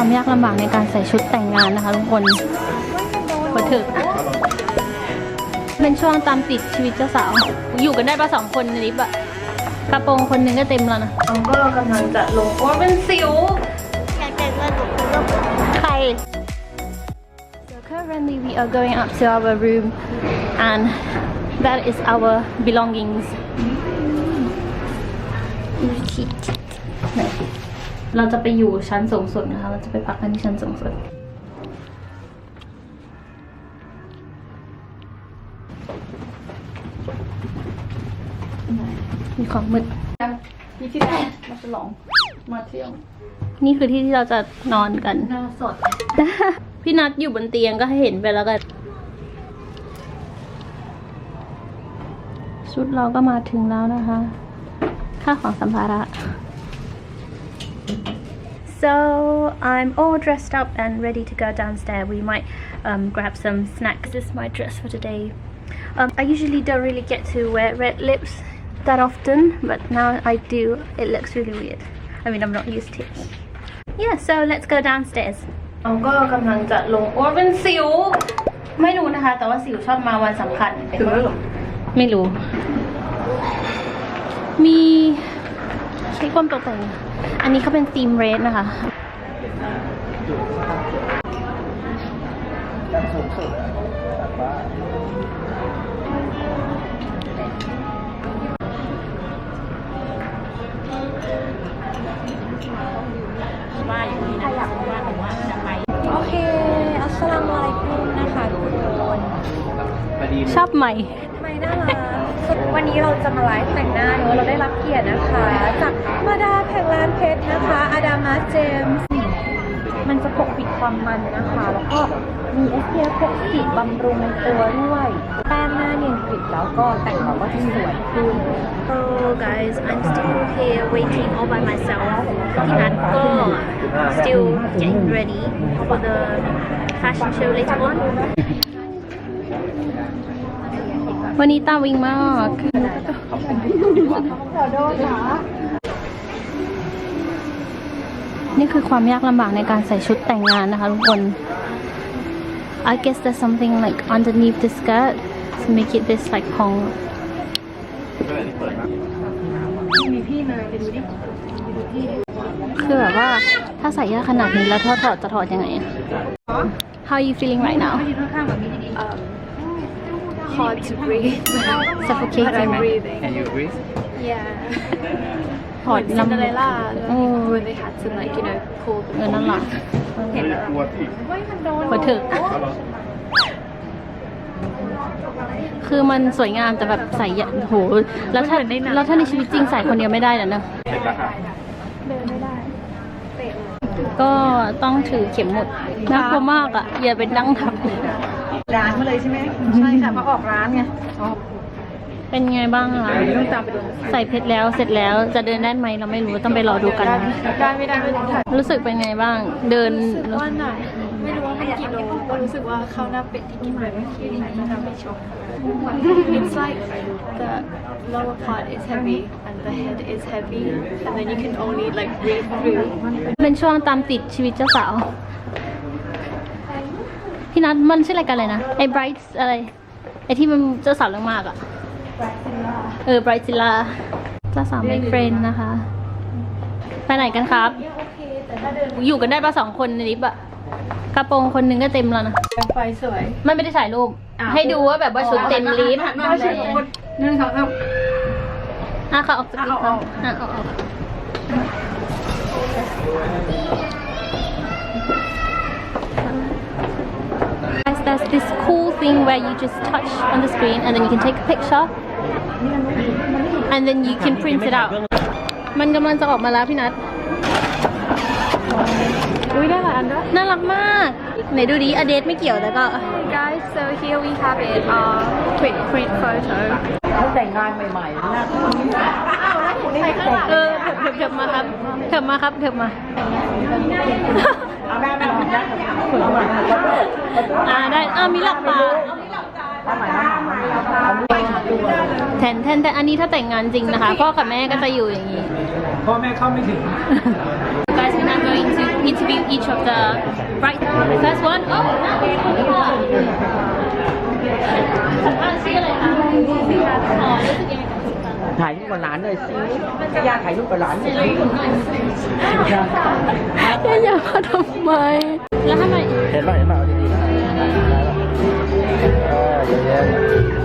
ความยากลำบากในการใส่ชุดแต่งงานนะคะทุกคนขอถึกเป็นช่วงตามติดชีวิตเจ้าสาว อยู่กันได้ปะสองคนในลิฟต์อะกระโปรงคนหนึงก็เต็มแล้วนะเราก็กำลังจะลงว่าเป็นสิว อยากแต่งงานกับคุณก็ใคร So currently we are going up to our room and that is our belongings เราจะไปอยู่ชั้นสูงสุดนะคะ เราจะไปพักกันที่ชั้นสูงสุด มีความมืดมีที่ไหนมาฉลอง มาเที่ยว นี่คือที่ที่เราจะนอนกัน หน้าสด พี่นัดอยู่บนเตียงก็ให้เห็นไปแล้วกันชุดเราก็มาถึงแล้วนะคะ ค่าของสัมภาระ So I'm all dressed up and ready to go downstairs. We might um, grab some snacks. This is my dress for today. Um, I usually don't really get to wear red lips that often, but now I do. It looks really weird. I mean, I'm not used to it. Yeah, so let's go downstairs. เราก็กำลังจะลงโอ้เป็นสิว ไม่รู้นะคะ แต่ว่าสิวชอบมาวันสำคัญ ถึงแล้วเหรอ ไม่รู้ มี ใช้ความตกแต่ง อันนี้เขาเป็นธีมเรดนะคะโอเค อัสสลามุอะลัยกุมนะคะทุกคนชอบใหม่ไม่น่ารัก วันนี้เราจะมาไลฟ์แต่งหน้าเนอะเราได้รับเกียรตินะคะ จากมาดาแห่งร้านเพชรนะคะอาดามาเจมส์มันจะปกปิดความมันนะคะ แล้วก็มี SPF 60บำรุงในตัวด้วย แป้งหน้าเนียนกริบแล้วก็แต่งออกก็จะสวยขึ้น Hello guys I'm still here waiting all by myself พี่นัทก็ still getting ready for the fashion show later on วันนี้ตาวิ่งมากนี่คือความยากลำบากในการใส่ชุดแต่งงานนะคะทุกคน I guess there's something like underneath the skirt to make it this like พองมีพี่มาไปดูดิคือแบบว่าถ้าใส่ยากขนาดนี้แล้วถอดถอดจะถอดยังไง How are you feeling right now hard to breathe suffocating breathing Can you breathe? yeah ถอดลำ Cinderella โอ้ when they had to like you know pull เออนั่นแหละเห็นแล้วหัวถึกคือมันสวยงามแต่แบบใส่ยะโห แล้วถ้าแล้วถ้าในชีวิตจริงใส่คนเดียวไม่ได้นะเนอะก็ต้องถือเข็มหมดน่ากลัวมากอะ อย่าไปนั่งทับ ร้านมาเลยใช่ไหมใช่ค่ะมาออกร้านไงเป็นไงบ้างคะต้องตามไปดูใส่เพชรแล้วเสร็จแล้วจะเดินได้ไหมเราไม่รู้ต้องไปรอดูกันได้ไม่ได้ไม่ได้รู้สึกเป็นไงบ้าง เดินว่าหนักไม่รู้ว่ามันกี่โลก็รู้สึกว่าข้าวหน้าเป็ดที่กินไปเมื่อกี้นี้มันทำให้ชก It's like the lower part is heavy and the head is heavy and then you can only like breathe through เป็นช่วงตามติดชีวิตเจ้าสาว พี่นัทมันชื่อรายการอะไรนะ ไอ้ Bright อะไร ไอ้ที่มันเจ้าสาวเรื่องมากอะเออ Brightzilla เจ้าสาวไม่เฟรนนะคะ ไปไหนกันครับ อยู่กันได้ปะสองคนในลิฟต์อะกระโปรงคนหนึงก็เต็มแล้วนะ ไฟสวย มันไม่ได้ถ่ายรูปให้ดูว่าแบบว่าชุดเต็มลิฟต์ก็ชุดหนึ่งสองสาม อะค่ะออกจากลิฟต์เอาค่ะเอาอะออกออก there's this cool thing where you just touch on the screen and then you can take a picture and then you can print it out มันกำลังจะออกมาแล้วพี่นัท อุ้ยได้หลายอันด้วย น่ารักมาก ไหนดูดิอเดทไม่เกี่ยวแต่ก็ guys so here we have it uh quick print photo แต่งงานใหม่ๆนะ เออเถิบเถิบมาครับเถิบมาครับเถิบมาเอาแม่ไม่ลองนะอ่าได้อ่ามีหลักปลาเอาใหม่เอาใหม่เอาใหม่แทนแทนแต่อันนี้ถ้าแต่งงานจริงนะคะ พ่อกับแม่ก็จะอยู่อย่างนี้ พ่อแม่เข้าไม่ถึง Guys we're now going to interview each of the right first one oh สัมภาษณ์ชื่ออะไรคะอ๋อรู้สึกยังไงกับคุณตา ถ่ายรูปกับหลานหน่อยสิย่าถ่ายรูปกับหลานหน่อยสิอย่ามาทำไม แล้วทำไม เห็นป่ะเห็นป่ะเอาดีๆนะเออเยอะแยะ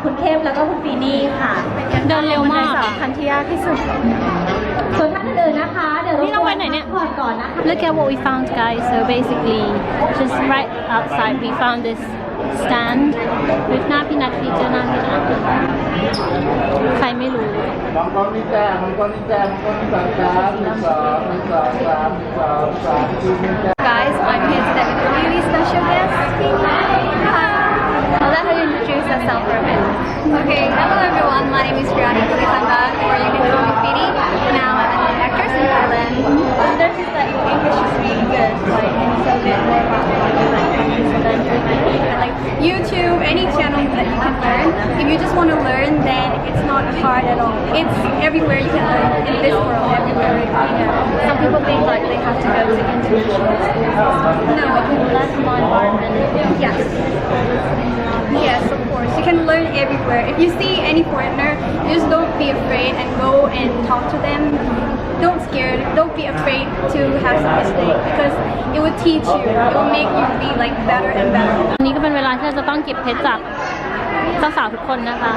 คะกับคุณเข้มแล้วก็คุณฟีนี่ค่ะเดินเร็วมากสำคัญที่ยากที่สุด ส่วนท่านอื่นนะคะ เดี๋ยวนี่เราไปไหนเนี่ยก่อนก่อนนะคะ Look at what we found, guys. So basically, just right outside, we found this stand with Napi Napi to Napi Napi. ใครไม่รู้มองกล้องนี่จ้ามองกล้องนี่จ้ามองกล้องนี่สองสามหนึ่งสองหนึ่งสองสามหนึ่งสองสามสี่หนึ่งจ้า Guys, I'm here today with a really special guest. Hi. I'll let her introduce herself for a bit. Okay, hello everyone. My name is Riani Kulisanga, or you can call me Fidi. Now I'm an actress in Thailand. Um, I noticed that your English is really good. Like, tell a bit more about like like YouTube, any channel that you can learn. If you just want to learn, then it's not hard at all. It's everywhere you can learn in this world. Everywhere. Yeah. Some people think like they have to go to international schools. No. That's my environment. Yes. Yes, course. You can learn everywhere. If you see any foreigner, just don't be afraid and go and talk to them. Don't scare. Don't be afraid to have some mistake because it will teach you. It will make you be like better and better. วันนี้ก็เป็นเวลาที่เราจะต้องเก็บเพชรจากเจ้าสาวทุกคนนะคะ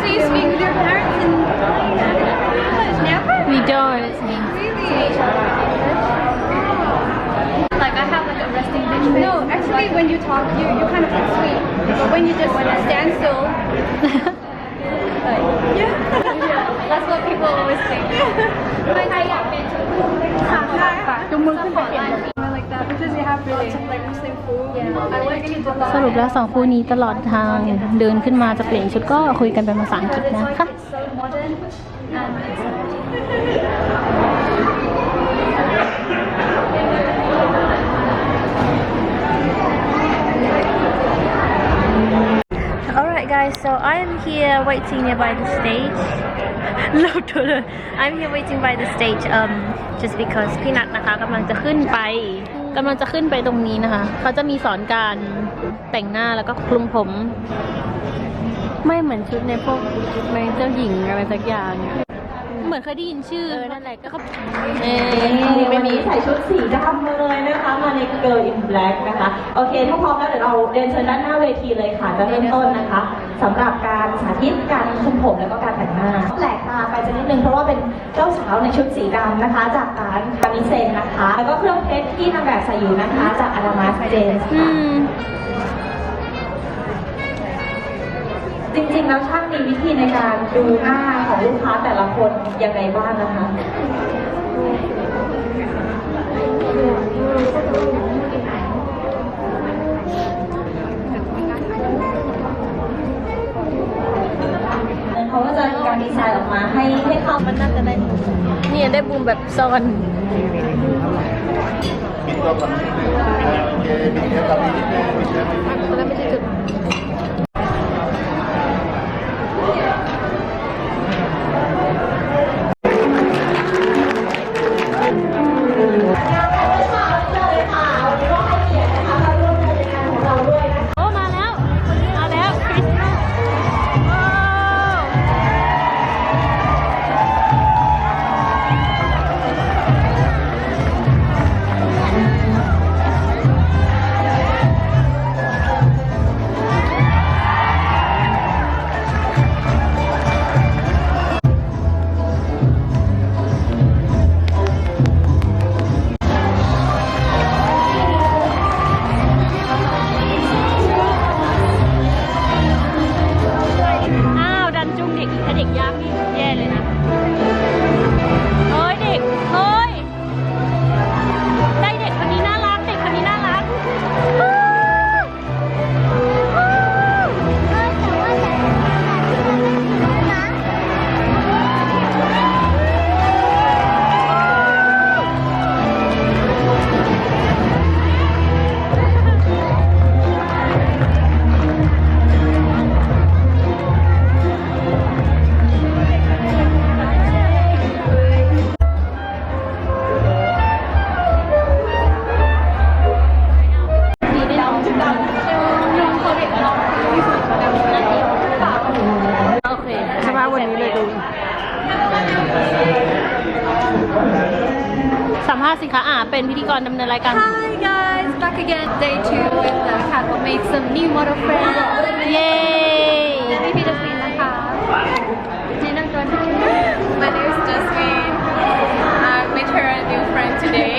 So you speak with your parents in English? Never? We don't Really? Resting bitch face. No, actually when you talk you you kind of like sweet. But when you just stand still like yeah. That's what people always think. ไม่ใครอยากเป็นค่ะค่ะจุงมือขึ้นไปเปลี่ยน like that because you have lots of like Muslim food. Yeah. I like it a lot. สรุปแล้วสองคู่นี้ตลอดทางเดินขึ้นมาจะเปลี่ยนชุดก็คุยกันเป็นภาษาอังกฤษ But it's นะ like คะ it's so modern and it's Alright guys, so I am here waiting nearby the stage. Look to I'm here waiting by the stage um just because พี่นัทนะคะกำลังจะขึ้นไปกำลังจะขึ้นไปตรงนี้นะคะ เขาจะมีสอนการแต่งหน้าแล้วก็คลุมผม ไม่เหมือนชุดในพวกในเจ้าหญิงอะไรสักอย่าง เหมือนเคยได้ยินชื่อเออนั่นแหละก็เขาเออวันนี้ใส่ชุดสีดำมาเลยนะคะ มาใน Girl in Black นะคะ โอเค ถ้าพร้อมแล้วเดี๋ยวเราเดินเชิญด้านหน้าเวทีเลยค่ะ จะเริ่มต้นนะคะสำหรับการสาธิตการคุมผมแล้วก็การแต่งหน้าแปลกตาไปจะนิดนึงเพราะว่าเป็นเจ้าสาวในชุดสีดำนะคะ จากร้านคามิเซนนะคะ แล้วก็เครื่องเพชรที่นางแบบใส่อยู่นะคะ จากอารามาสเจนส์อืค่ะมจริงๆแล้วช่าง มีวิธีในการดูหน้าของลูกค้าแต่ละคนยังไงบ้างนะคะเขาก็จะมีการดีไซน์ออกมาให้ให้เข้ามันน่าจะได้เนี่ยได้บูมแบบซ่อนแล้วไม่ใช่จุดโอ้มาแล้ว คะอ่าเป็นพิธีกรดำเนินรายการ Hi guys, back again, day two with the Catwalk made some new model friends. เย้พี่พี่จัสมินนะคะแนะนำตัวนิดนึง My name is Jasmine. I made her a new friend today.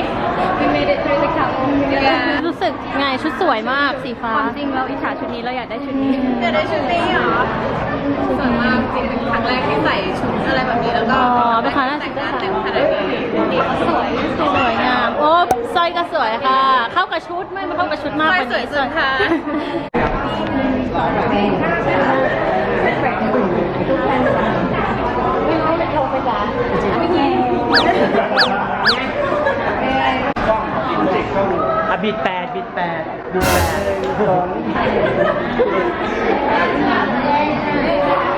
We made it through the catwalk together. รู้สึกไงชุดสวยมากสีฟ้าความจริงเราอิจฉาชุดนี้เราอยากได้ชุดนี้อยากได้ชุดนี้เหรอสวยมากจริงเป็นครั้งแรกที่ใส่ชุดอะไรแบบนี้แล้วก็อ๋อเป็นครั้งแรกแต่งหน้าแต่งขนาดนี้ดีเขาสวยสวยงามโอ้สร้อยก็สวยค่ะ เข้ากับชุดไม่มาเข้ากับชุดมากกว่าสวยนี้สุดค่ะ อะบิดแปดบิดแปดบิดแปด